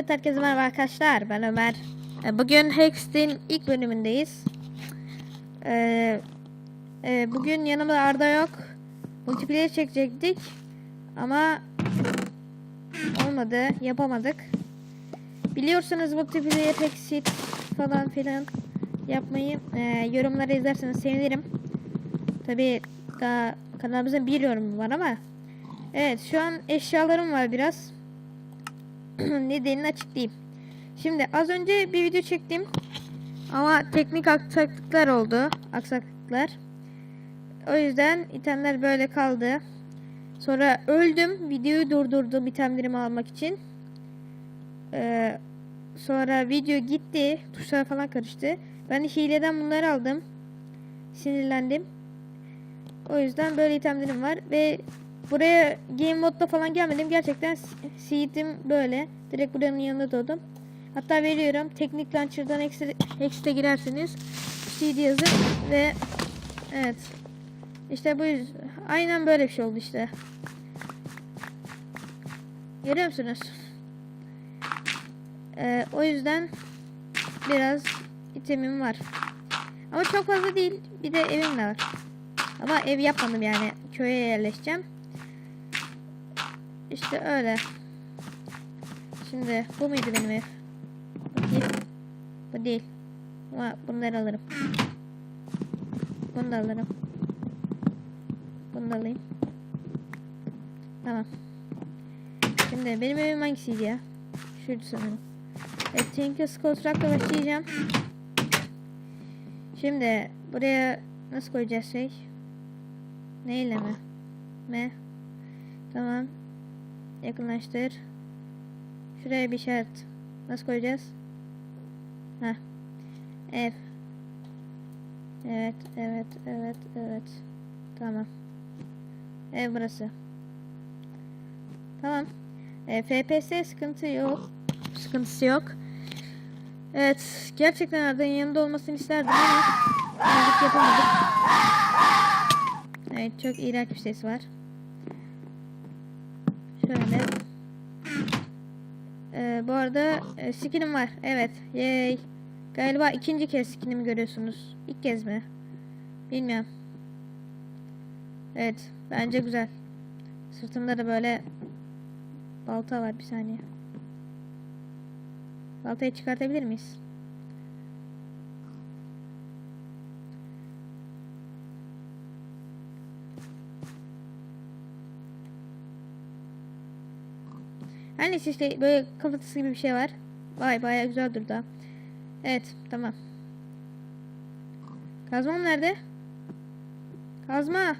Evet herkese merhaba arkadaşlar. Ben Ömer. Ee, Bugün Hext'in ilk bölümündeyiz. Ee, e, bugün yanımda Arda yok. Multiplayer çekecektik. Ama olmadı. Yapamadık. Biliyorsanız multiplayer Hexit falan filan yapmayı e, yorumlara yazarsanız sevinirim. Tabi daha kanalımızın bir yorumu var ama Evet şu an eşyalarım var biraz. Nedenini açıklayayım. Şimdi az önce bir video çektim. Ama teknik aksaklıklar oldu. Aksaklıklar. O yüzden itemler böyle kaldı. Sonra öldüm. Videoyu durdurdum itemlerimi almak için. Ee, sonra video gitti. Tuşlar falan karıştı. Ben de hileden bunları aldım. Sinirlendim. O yüzden böyle itemlerim var ve buraya game modda falan gelmedim. Gerçekten seed'im böyle. Direkt buranın yanında doğdum. Hatta veriyorum. Teknik launcher'dan exit'e girerseniz seed yazın ve evet. İşte bu yüz- aynen böyle bir şey oldu işte. Görüyor musunuz? Ee, o yüzden biraz itemim var. Ama çok fazla değil. Bir de evim de var. Ama ev yapmadım yani. Köye yerleşeceğim. İşte öyle. Şimdi bu muydu benim ev? Bakayım. Bu değil. Ama bunları alırım. Bunu da alırım. Bunu da alayım. Tamam. Şimdi benim evim hangisiydi ya? Şuydu sanırım. Evet, Tinkers Construct'la başlayacağım. Şimdi buraya nasıl koyacağız şey? Neyle mi? Me. Tamam. Yakınlaştır. Şuraya bir işaret. Nasıl koyacağız? Heh. Ev. Evet, evet, evet, evet. Tamam. Ev burası. Tamam. E, FPS sıkıntı yok. Sıkıntısı yok. Evet, gerçekten Arda'nın yanında olmasını isterdim ama yapamadık. Evet, çok iğrenç bir ses var. Ee, bu arada e, skinim var. Evet. Yay. Galiba ikinci kez skinimi görüyorsunuz. İlk kez mi? Bilmiyorum. Evet. Bence güzel. Sırtımda da böyle balta var. Bir saniye. Baltayı çıkartabilir miyiz? Her işte böyle kafatası gibi bir şey var. Vay bayağı güzel durdu. Evet tamam. Kazmam nerede? Kazma.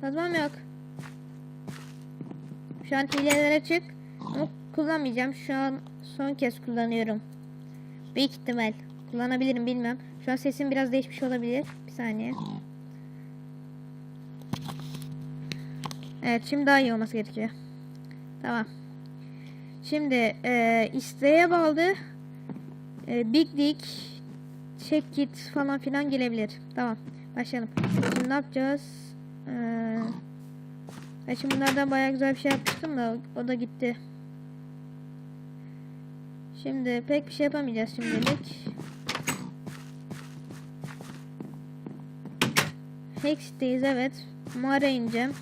Kazmam yok. Şu an hileler açık. Ama kullanmayacağım. Şu an son kez kullanıyorum. Büyük ihtimal. Kullanabilirim bilmem. Şu an sesim biraz değişmiş olabilir. Bir saniye. Evet şimdi daha iyi olması gerekiyor. Tamam. Şimdi e, isteğe bağlı e, Big Dick Check Kit falan filan gelebilir. Tamam. Başlayalım. Şimdi ne yapacağız? Ee, ben şimdi bunlardan bayağı güzel bir şey yapmıştım da o, o da gitti. Şimdi pek bir şey yapamayacağız şimdilik. Hex'teyiz evet. Mağara ineceğim.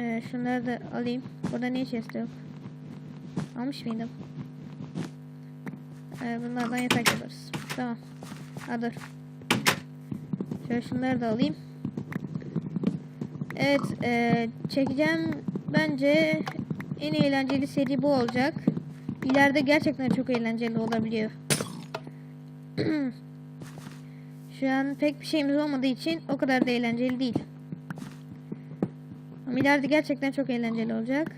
Ee, şunları da alayım. Burada ne chest yok? Almış mıydım? Ee, bunlardan yatak yaparız. Tamam. Ha dur. Şöyle şunları da alayım. Evet. E, çekeceğim bence en eğlenceli seri bu olacak. İleride gerçekten çok eğlenceli olabiliyor. Şu an pek bir şeyimiz olmadığı için o kadar da eğlenceli değil. İleride gerçekten çok eğlenceli olacak.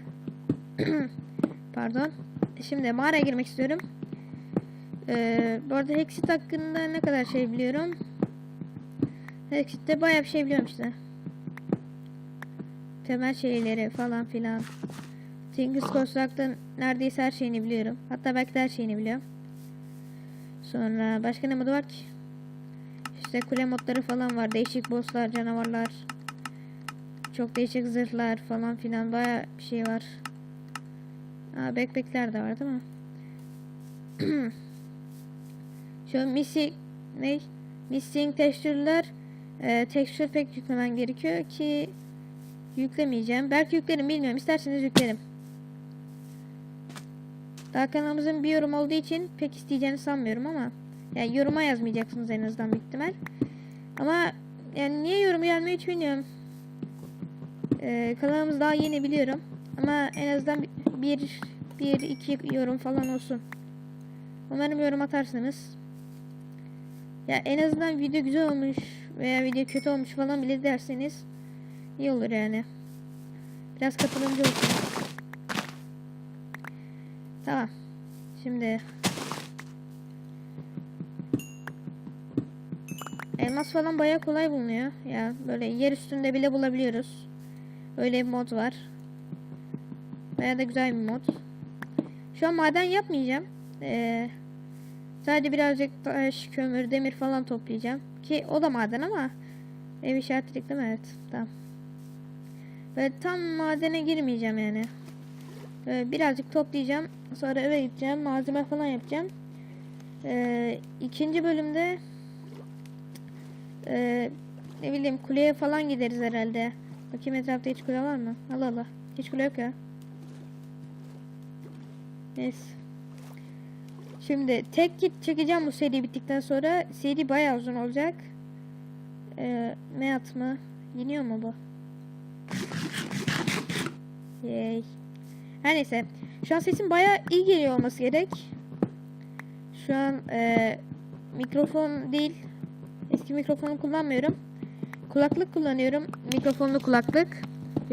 Pardon. Şimdi mağaraya girmek istiyorum. Ee, bu arada Hexit hakkında ne kadar şey biliyorum. Hexit'te bayağı bir şey biliyorum işte. Temel şeyleri falan filan. Tinkers Construct'ın neredeyse her şeyini biliyorum. Hatta belki her şeyini biliyorum. Sonra başka ne modu var ki? İşte kule modları falan var. Değişik bosslar, canavarlar. Çok değişik zırhlar falan filan baya bir şey var. Aa, backpackler de var değil mi? Şu missing ne? Missing texture'lar e, texture pack yüklemen gerekiyor ki yüklemeyeceğim. Belki yüklerim bilmiyorum. İsterseniz yüklerim. Daha kanalımızın bir yorum olduğu için pek isteyeceğini sanmıyorum ama yani yoruma yazmayacaksınız en azından büyük ihtimal. Ama yani niye yorum gelmiyor hiç bilmiyorum. Ee, kanalımız daha yeni biliyorum. Ama en azından bir, bir iki yorum falan olsun. Umarım yorum atarsınız. Ya en azından video güzel olmuş veya video kötü olmuş falan bile derseniz iyi olur yani. Biraz katılımcı olsun. Tamam. Şimdi elmas falan bayağı kolay bulunuyor. Ya böyle yer üstünde bile bulabiliyoruz. Öyle bir mod var. Bayağı da güzel bir mod. Şu an maden yapmayacağım. Ee, sadece birazcık taş, kömür, demir falan toplayacağım. Ki o da maden ama ev işaretledik değil mi? Evet. Tamam. Böyle tam madene girmeyeceğim yani. Böyle birazcık toplayacağım. Sonra eve gideceğim. Malzeme falan yapacağım. Ee, ikinci bölümde ee, ne bileyim kuleye falan gideriz herhalde. Bakayım etrafta hiç kule var mı? Allah Allah. Hiç kule yok ya. Neyse. Şimdi tek git çekeceğim bu seri bittikten sonra. Seri bayağı uzun olacak. Ee, Meat mı? Yeniyor mu bu? Yay. Her neyse. Şu an sesim bayağı iyi geliyor olması gerek. Şu an e, mikrofon değil. Eski mikrofonu kullanmıyorum. Kulaklık kullanıyorum. Mikrofonlu kulaklık.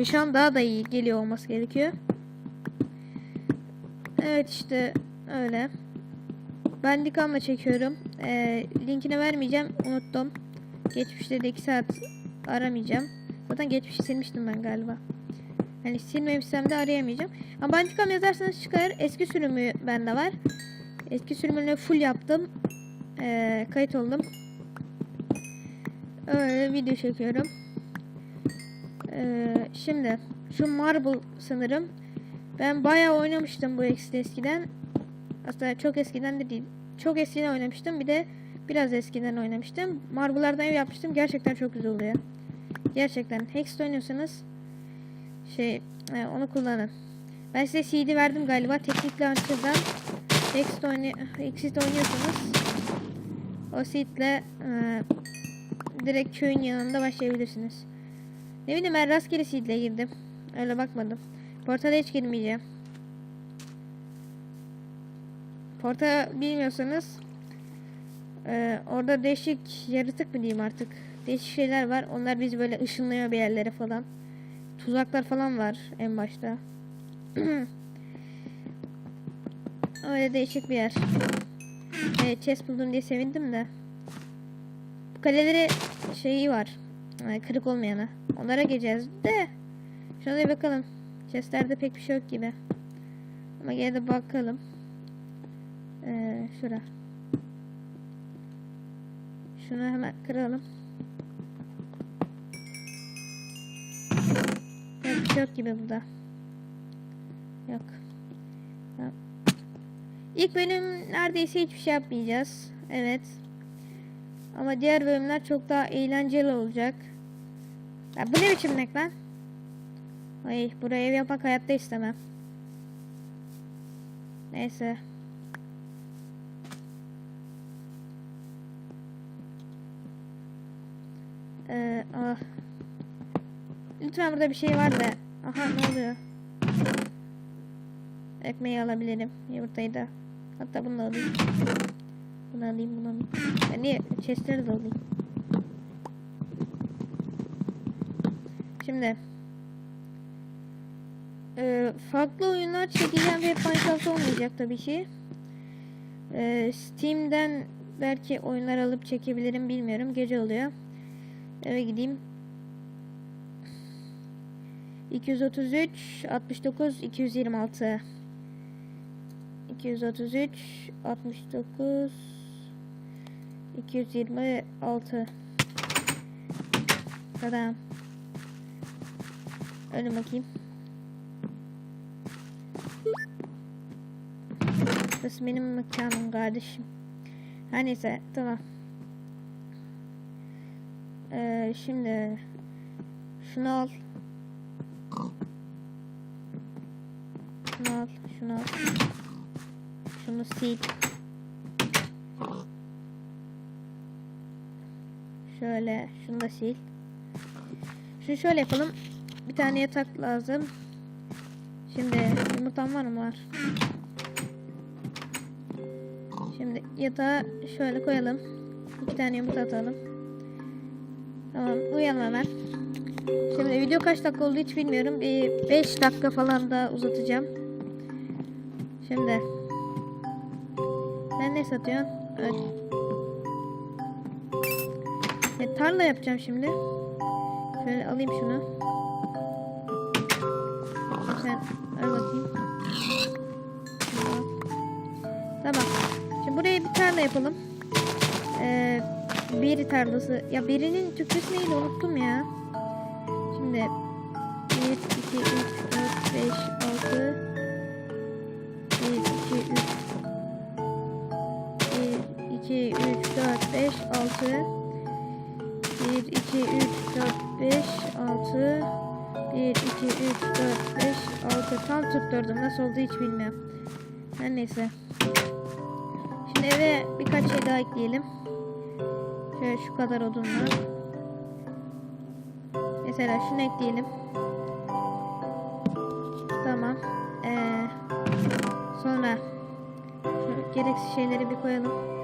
Şu an daha da iyi geliyor olması gerekiyor. Evet işte öyle. Ben Dikan'la çekiyorum. E, linkini vermeyeceğim. Unuttum. Geçmişte de 2 saat aramayacağım. Zaten geçmişi silmiştim ben galiba. Hani silmemişsem de arayamayacağım. Ama Bandicam yazarsanız çıkar. Eski sürümü bende var. Eski sürümünü full yaptım. Ee, kayıt oldum. Öyle video çekiyorum. Ee, şimdi şu Marble sanırım. Ben bayağı oynamıştım bu X'de eskiden. Aslında çok eskiden de değil. Çok eskiden oynamıştım. Bir de biraz eskiden oynamıştım. Marble'lardan ev yapmıştım. Gerçekten çok güzel oluyor. Gerçekten. Hex'te oynuyorsanız şey e, onu kullanın. Ben size CD verdim galiba. Teknik launcher'dan X'de oynuyorsanız o seed'le e, direkt köyün yanında başlayabilirsiniz. Ne bileyim ben rastgele seed'le girdim. Öyle bakmadım. Portala hiç girmeyeceğim. Porta bilmiyorsanız e, orada değişik yaratık mı diyeyim artık. Değişik şeyler var. Onlar bizi böyle ışınlıyor bir yerlere falan. Tuzaklar falan var en başta. Öyle değişik bir yer. Evet, chest buldum diye sevindim de. Bu kaleleri şeyi var. Kırık olmayana. Onlara geleceğiz de. Şuna bir bakalım. Chestlerde pek bir şey yok gibi. Ama gene de bakalım. Ee, şura. Şunu hemen kıralım. Yok bir şey yok gibi burada. Yok. İlk bölüm neredeyse hiçbir şey yapmayacağız. Evet. Ama diğer bölümler çok daha eğlenceli olacak. Ya bu ne biçim nek lan? Ay buraya ev yapmak hayatta istemem. Neyse. Ee, ah. Lütfen burada bir şey var da. Aha ne oluyor? Ekmeği alabilirim. Yumurtayı da. Hatta bunu da alayım. Bunu alayım bunu alayım. Niye chestleri de alayım. Şimdi. Ee, farklı oyunlar çekeceğim ve Minecraft olmayacak tabii ki. Ee, Steam'den belki oyunlar alıp çekebilirim bilmiyorum. Gece oluyor. Eve gideyim. 233 69 226 233 69 226 Tamam. Öyle bakayım. Burası benim mekanım kardeşim. Her neyse tamam. Ee, şimdi şunu al. Şunu al, şunu al. Şunu sil. Şöyle, şunu da sil. Şunu şöyle yapalım. Bir tane yatak lazım. Şimdi yumurtam var mı? Var. Şimdi yatağı şöyle koyalım. İki tane yumurta atalım. Tamam uyuyalım hemen. Şimdi video kaç dakika oldu hiç bilmiyorum. Bir 5 dakika falan da uzatacağım. Şimdi. Sen ne satıyorsun? Evet. E, tarla yapacağım şimdi. Şöyle alayım şunu. Sen al bakayım. Tamam. Şimdi buraya bir tarla yapalım. Ee, biri tarlası. Ya birinin Türkçesi neydi unuttum ya. Şimdi 1, 2, 3, 4, 5, 6 1, 2, 3 1, 2, 3, 4, 5, 6 1, 2, 3, 4, 5, 6 1, 2, 3, 4, 5, 6 Tam tutturdum. Nasıl oldu hiç bilmiyorum. Her neyse. Şimdi eve birkaç şey daha ekleyelim. Şöyle şu kadar odunlar. Mesela şunu ekleyelim. Tamam. Ee, sonra gereksiz şeyleri bir koyalım.